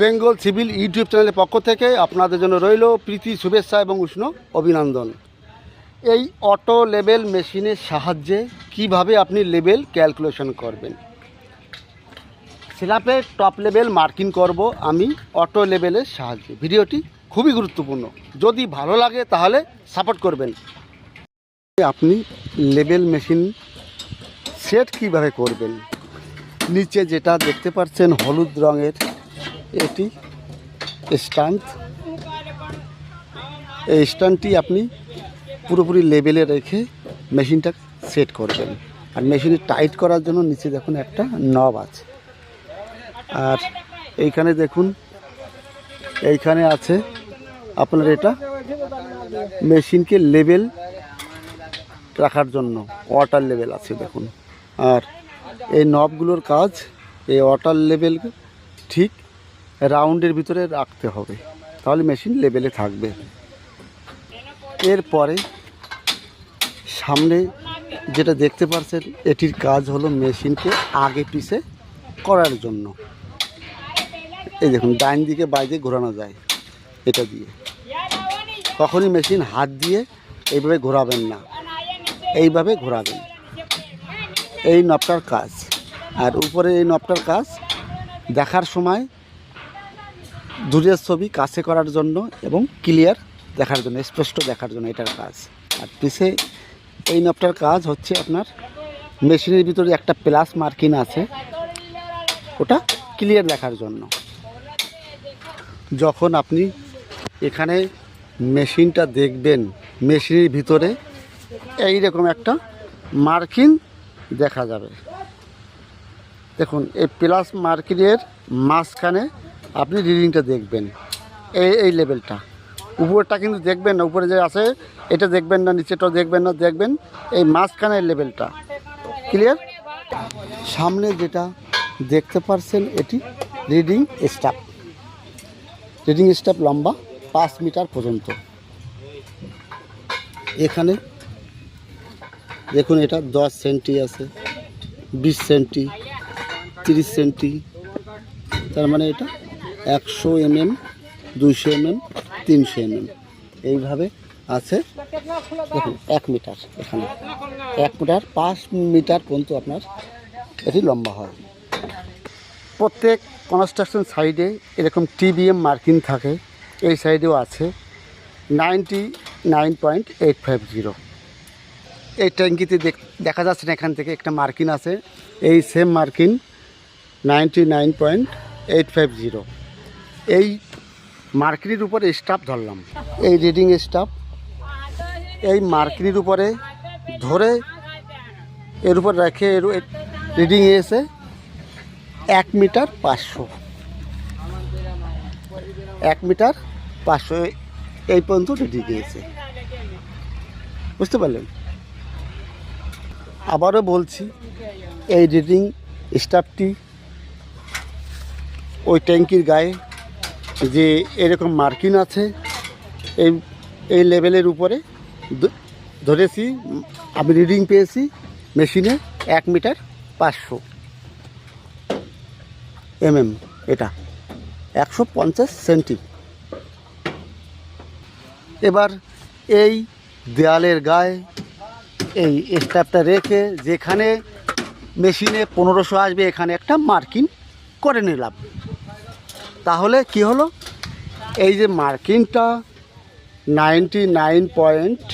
Bengal civil YouTube চ্যানেলের পক্ষ থেকে আপনাদের জন্য রইল প্রীতি, শুভেচ্ছা এবং উষ্ণ অভিনন্দন। এই অটো লেবেল মেশিনের সাহায্যে কীভাবে আপনি লেবেল ক্যালকুলেশন করবেন? স্ল্যাপে টপ লেভেল মার্কিং করব আমি অটো লেভেলের সাহায্যে। ভিডিওটি খুবই গুরুত্বপূর্ণ। যদি ভালো লাগে তাহলে সাপোর্ট করবেন। আপনি লেবেল মেশিন সেট কীভাবে করবেন? নিচে যেটা দেখতে পাচ্ছেন হলুদ রঙের এটি স্ট্যান্ড। এই স্ট্যান্ডটি আপনি পুরোপুরি লেভেলে রেখে মেশিনটা সেট করবেন। আর মেশিনে টাইট করার জন্য নিচে দেখুন একটা নব আছে। আর এইখানে দেখুন, এইখানে আছে আপনার এটা মেশিনকে লেভেল রাখার জন্য, ওয়াটার লেভেল আছে দেখুন। আর এই নবগুলোর কাজ, এই ওয়াটার লেভেল ঠিক রাউন্ডের ভিতরে রাখতে হবে। তাহলে মেশিন লেভেলে থাকবে। এরপরে সামনে যেটা দেখতে পাচ্ছেন, এটির কাজ হলো মেশিনকে আগে পিছে করার জন্য। এই দেখুন, ডাইন দিকে বাইরে ঘোরানো যায় এটা দিয়ে। কখনই মেশিন হাত দিয়ে এইভাবে ঘোরাবেন না। এইভাবে ঘোরাবেন। এই নবটার কাজ। আর উপরে এই নবটার কাজ দেখার সময় দূরের ছবি কাছে করার জন্য এবং ক্লিয়ার দেখার জন্য, স্পষ্ট দেখার জন্য এটার কাজ। আর পিছে এই নবটার কাজ হচ্ছে আপনার মেশিনের ভিতরে একটা প্লাস মার্কিন আছে, ওটা ক্লিয়ার দেখার জন্য। যখন আপনি এখানে মেশিনটা দেখবেন, মেশিনের ভিতরে এই রকম একটা মার্কিন দেখা যাবে। দেখুন, এই প্লাস মার্কিনের মাঝখানে আপনি রিডিংটা দেখবেন। এই এই লেভেলটা উপরটা কিন্তু দেখবেন না, উপরে যে আছে, এটা দেখবেন না নিচেটাও দেখবেন না, দেখবেন এই মাঝখানের লেভেলটা ক্লিয়ার সামনে যেটা দেখতে পারছেন, এটি রিডিং স্টাফ রিডিং স্টাফ লম্বা, পাঁচ মিটার পর্যন্ত। এখানে দেখুন, এটা দশ সেন্টি আছে, বিশ সেন্টি, তিরিশ সেন্টি, তার মানে এটা একশো এম এমএম, দুইশো এমএম, তিনশো এমএম। এইভাবে আছে। দেখুন, এক মিটার এখানে। এক মিটার, পাঁচ মিটার পর্যন্ত আপনার এটি লম্বা হয়। প্রত্যেক কনস্ট্রাকশন সাইডে এরকম টিবিএম মার্কিং থাকে। এই সাইডেও আছে। Ninety nine point eight five zero. এই ট্যাঙ্কিতে দেখা যাচ্ছে না এখান থেকে একটা মার্কিন আছে। এই same marking ninety nine point eight five zero. এই মার্কিনির উপরে স্টাফ ধরলাম। এই রিডিং স্টাফ, এই মার্কিনের উপরে ধরে এর উপর রেখে এর রিডিং এসে এক মিটার পাঁচশো। এক মিটার পাঁচশো এই পর্যন্ত রিডিং গিয়েছে বুঝতে পারলেন? আবারও বলছি, এই রিডিং স্টাফটি ওই ট্যাঙ্কির গায়ে যে এরকম মার্কিন আছে, এই এই লেভেলের উপরে ধরেছি, আমি রিডিং পেয়েছি মেশিনে এক মিটার পাঁচশো এমএম এটা, একশো পঞ্চাশ সেন্টি। এবার এই দেয়ালের গায়ে এই স্টাফটা রেখে যেখানে মেশিনে পনেরোশো আসবে, এখানে একটা মার্কিং করে নিলাম। তাহলে কি হলো? এই যে মার্কিনটা ninety nine point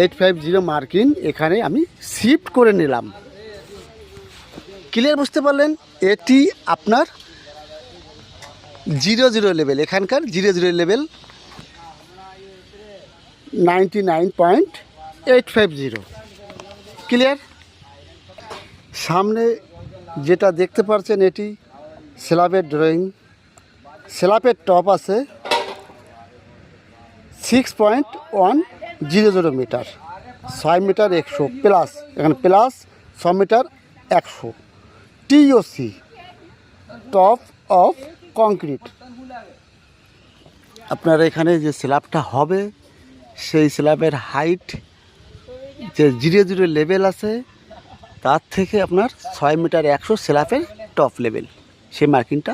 eight five zero marking এখানে আমি শিফট করে নিলাম। ক্লিয়ার বুঝতে পারলেন? এটি আপনার জিরো জিরো লেভেল, এখানকার zero zero level ninety nine point eight five zero. Clear সামনে যেটা দেখতে পাচ্ছেন এটি, স্ল্যাবের ড্রয়িং স্ল্যাবের টপ আছে six point one zero zero metre ছয় মিটার একশো প্লাস এখানে প্লাস ছ মিটার একশো। টিওসি টপ অফ কংক্রিট আপনার এখানে যে স্ল্যাবটা হবে, সেই স্ল্যাবের হাইট যে জিরো জিরো লেভেল আছে, তার থেকে আপনার ছয় মিটার একশো স্ল্যাবের টপ লেভেল সেই মার্কিংটা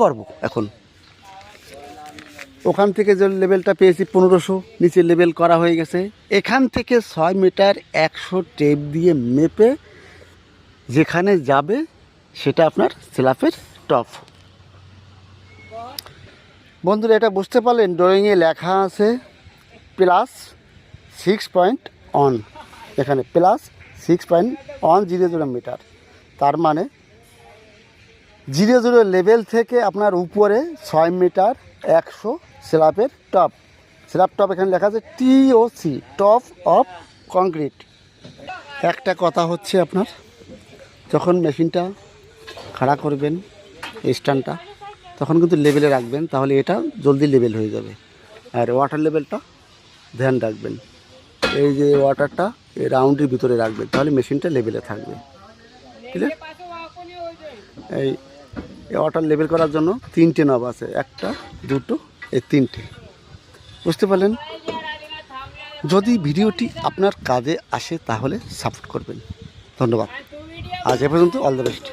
করব? এখন। ওখান থেকে যে লেভেলটা পেয়েছি পনেরোশো, নিচে লেভেল করা হয়ে গেছে। এখান থেকে ছয় মিটার একশো টেপ দিয়ে মেপে যেখানে যাবে সেটা আপনার স্ল্যাপের টপ বন্ধুরা, এটা বুঝতে পারলেন ড্রয়িংয়ে লেখা আছে প্লাস সিক্স পয়েন্ট অন এখানে plus six point one zero zero metre তার মানে জিরো জিরো লেভেল থেকে আপনার উপরে ছয় মিটার একশো স্ল্যাপের টপ। স্ল্যাব টপ এখানে লেখা আছে টিওসি টপ অফ কংক্রিট। একটা কথা হচ্ছে আপনার, যখন মেশিনটা খাড়া করবেন স্ট্যান্ডটা, তখন কিন্তু লেভেলে রাখবেন, তাহলে এটা জলদি লেভেল হয়ে যাবে। আর ওয়াটার লেভেলটা ধ্যান রাখবেন। এই যে ওয়াটারটা এই রাউন্ডের ভিতরে রাখবেন, তাহলে মেশিনটা লেভেলে থাকবে। ঠিক আছে এই ওয়াটার লেভেল করার জন্য তিনটে নব আছে, একটা, দুটো, এই তিনটে। বুঝতে পারলেন? যদি ভিডিওটি আপনার কাজে আসে তাহলে সাপোর্ট করবেন। ধন্যবাদ। আজ এ পর্যন্ত অল দ্য বেস্ট